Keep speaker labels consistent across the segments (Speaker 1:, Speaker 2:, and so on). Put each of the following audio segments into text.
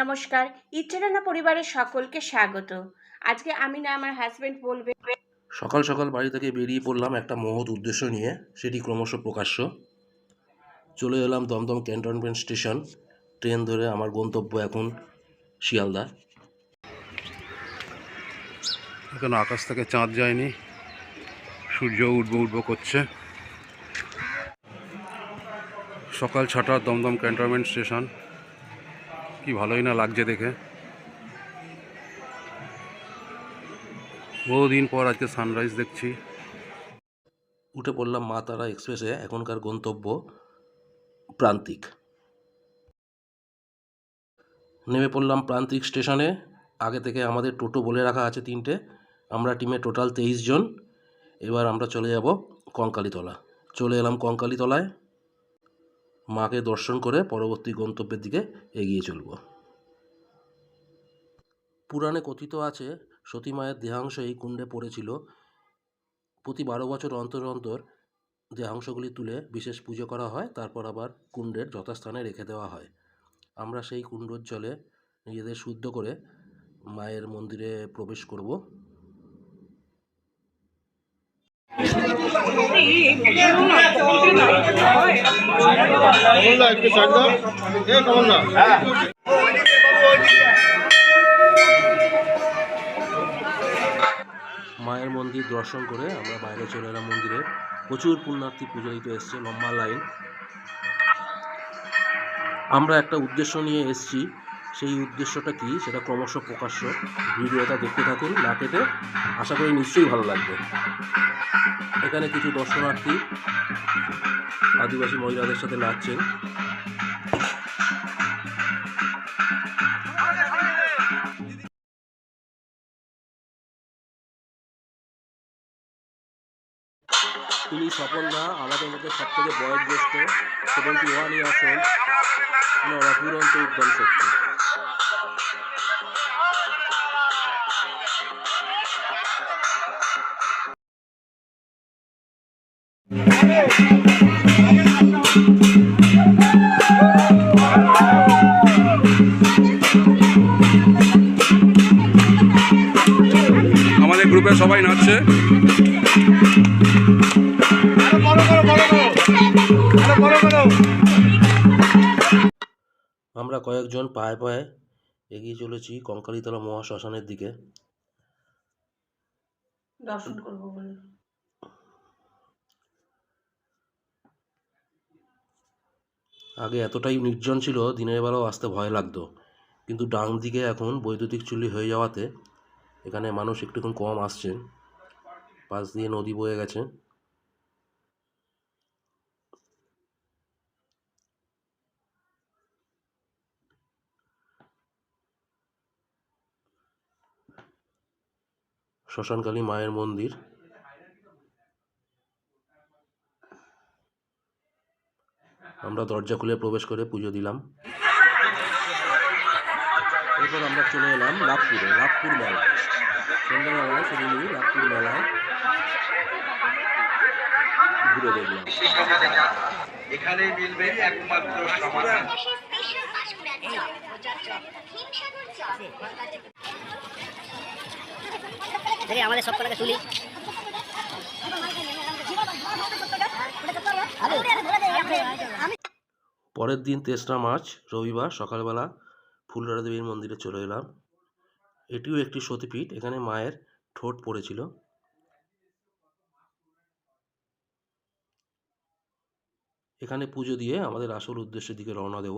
Speaker 1: নমস্কার ইচ্ছারান্না পরিবারের সকলকে স্বাগত। আজকে আমি না আমার হাজবেন্ড বলবে
Speaker 2: সকাল সকাল বাড়ি থেকে বেরিয়ে পড়লাম একটা মহৎ উদ্দেশ্য নিয়ে সেটি ক্রমশ প্রকাশ্য। চলে এলাম দমদম ক্যান্টনমেন্ট স্টেশন ট্রেন ধরে আমার গন্তব্য এখন শিয়ালদা।
Speaker 3: এখন আকাশ থেকে চাঁদ যায়নি সূর্য উঠবো উঠবো করছে। সকাল ছটা দমদম ক্যান্টনমেন্ট স্টেশন কি ভালোই না লাগছে দেখে। বহুদিন পর আজকে সানরাইজ দেখছি।
Speaker 2: উঠে পড়লাম মা তারা এক্সপ্রেসে এখনকার গন্তব্য প্রান্তিক। নেমে পড়লাম প্রান্তিক স্টেশনে, আগে থেকে আমাদের টোটো বলে রাখা আছে তিনটে। আমরা টিমে টোটাল তেইশ জন। এবার আমরা চলে যাব কঙ্কালীতলা। চলে এলাম কঙ্কালীতলায়। মাকে দর্শন করে পরবর্তী গন্তব্যের দিকে এগিয়ে চলব। পুরাণে কথিত আছে সতী মায়ের দেহাংশ এই কুণ্ডে পড়েছিল। প্রতি বারো বছর অন্তর অন্তর দেহাংশগুলি তুলে বিশেষ পুজো করা হয়, তারপর আবার কুণ্ডের যথাস্থানে রেখে দেওয়া হয়। আমরা সেই কুণ্ডর জলে নিজেদের শুদ্ধ করে মায়ের মন্দিরে প্রবেশ করব। মায়ের মন্দির দর্শন করে আমরা বাইরে চলে এলাম মন্দিরে। প্রচুর পুণ্যার্থী পুজো দিতে এসছে, লম্বা লাইন। আমরা একটা উদ্দেশ্য নিয়ে এসেছি সেই উদ্দেশ্যটা কি? সেটা ক্রমশ প্রকাশ্য। ভিডিওটা দেখতে থাকুন, না কেটে। আশা করি নিশ্চয়ই ভালো লাগবে। এখানে কিছু দর্শনার্থী আদিবাসী মহিলাদের সাথে নাচছেন। তিনি স্বপনদা আমাদের মধ্যে সব থেকে বয়োজ্যেষ্ঠ সেভেন্টি ওয়ান ইয়ার্স ওল্ড ওনার উদ্যম শক্তি।
Speaker 3: আমাদের গ্রুপে সবাই নাচছে।
Speaker 2: আমরা কয়েকজন পায়ে পায়ে এগিয়ে চলেছি কঙ্কালীতলা মহাশ্মশানের দিকে।
Speaker 1: দর্শন করব বলে।
Speaker 2: আগে এতটাই নির্জন ছিল দিনের বেলাও আসতে ভয় লাগতো। কিন্তু ডান দিকে এখন বৈদ্যুতিক চুল্লি হয়ে যাওয়াতে এখানে মানুষ একটুক্ষণ কম আসছেন পাশ দিয়ে নদী বয়ে গেছে। শ্মশানকালী মায়ের মন্দির। আমরা দরজা খুলে প্রবেশ করে পুজো দিলাম। এরপর আমরা চলে এলাম লাভপুরে লাভপুর মেলা সন্ধ্যাবেলায় সেদিনই লাভপুর মেলায় ঘুরে দেখলাম।
Speaker 4: এখানেই মিলবে একমাত্র সমাধান।
Speaker 5: দেখি আমাদের সব কটাকে তুলি।
Speaker 2: পরের দিন তেসরা মার্চ, রবিবার, সকালবেলা ফুলরা দেবীর মন্দিরে চলে এলাম। এটিও একটি সতীপীঠ, এখানে মায়ের ঠোঁট পড়েছিল। এখানে পুজো দিয়ে আমাদের আসল উদ্দেশ্যের দিকে রওনা দেব।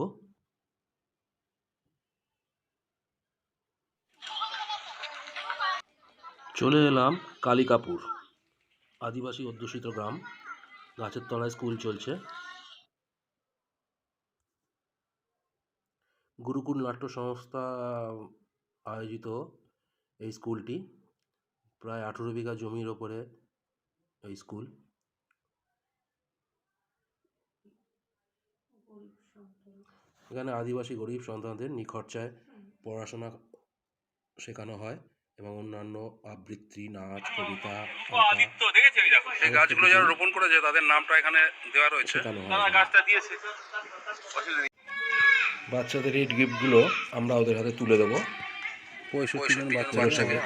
Speaker 2: চলে এলাম কালিকাপুর, আদিবাসী অধ্যুষিত গ্রাম। গাছের তলায় স্কুল চলছে। গুরুকুল নাট্য সংস্থা আয়োজিত এই স্কুলটি। প্রায় আঠেরো বিঘা জমির ওপরে এই স্কুল। এখানে আদিবাসী গরিব সন্তানদের নিখরচায় পড়াশোনা শেখানো হয়। এবং অন্যান্য আবৃত্তি নাচ কবিতা আঁকা
Speaker 3: এই গাছগুলো যারা রোপণ করেছে তাদের নামটা এখানে দেওয়া রয়েছে।
Speaker 2: শেখানো হয় বাচ্চাদের এই গিফটগুলো আমরা ওদের হাতে তুলে দেবো।
Speaker 3: পঁয়ষট্টি জন বাচ্চা
Speaker 2: বাচ্চাকে।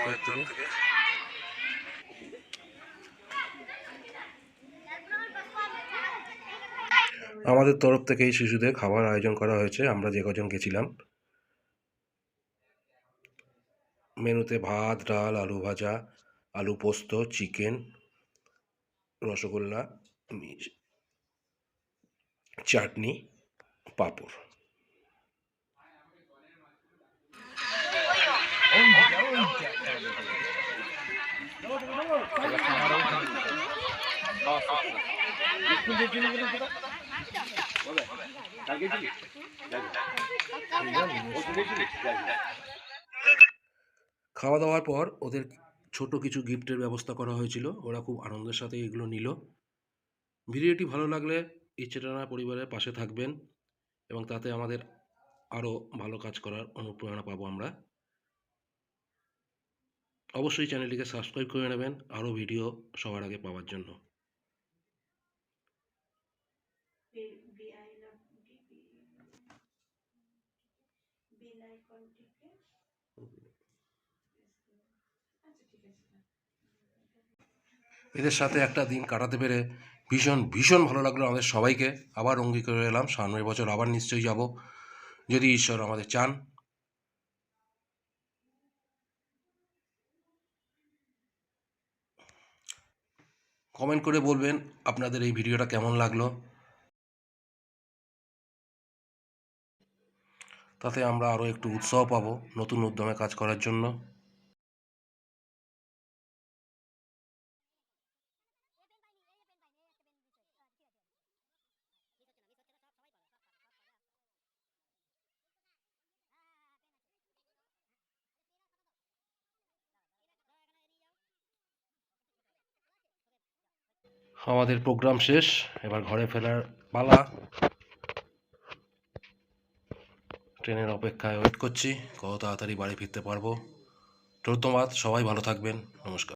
Speaker 2: আমাদের তরফ থেকে এই শিশুদের খাবার আয়োজন করা হয়েছে। আমরা যে কজন গেছিলাম মেনুতে ভাত ডাল আলু ভাজা আলু পোস্ত চিকেন রসগোল্লা চাটনি পাঁপড়। খাওয়া দাওয়ার পর ওদের ছোট কিছু গিফটের ব্যবস্থা করা হয়েছিল। ওরা খুব আনন্দের সাথে এগুলো নিল। ভিডিওটি ভালো লাগলে ইচ্ছেটানা পরিবারের পাশে থাকবেন এবং তাতে আমাদের আরও ভালো কাজ করার অনুপ্রেরণা পাবো আমরা। অবশ্যই চ্যানেলটিকে সাবস্ক্রাইব করে নেবেন আরও ভিডিও সবার আগে পাওয়ার জন্য। এদের সাথে একটা দিন কাটাতে পেরে ভীষণ ভীষণ ভালো লাগল আমাদের সবাইকে। আবার অঙ্গী করে এলাম, সামনের বছর আবার নিশ্চয়ই যাব, যদি ঈশ্বর আমাদের চান। কমেন্ট করে বলবেন আপনাদের এই ভিডিওটা কেমন লাগল। তাতে আমরা আরও একটু উৎসাহ পাবো নতুন উদ্যমে কাজ করার জন্য। আমাদের প্রোগ্রাম শেষ, এবার ঘরে ফেরার পালা। ট্রেনের অপেক্ষায় ওয়েট করছি, কত তাড়াতাড়ি বাড়ি ফিরতে পারব। ধন্যবাদ সবাই ভালো থাকবেন, নমস্কার।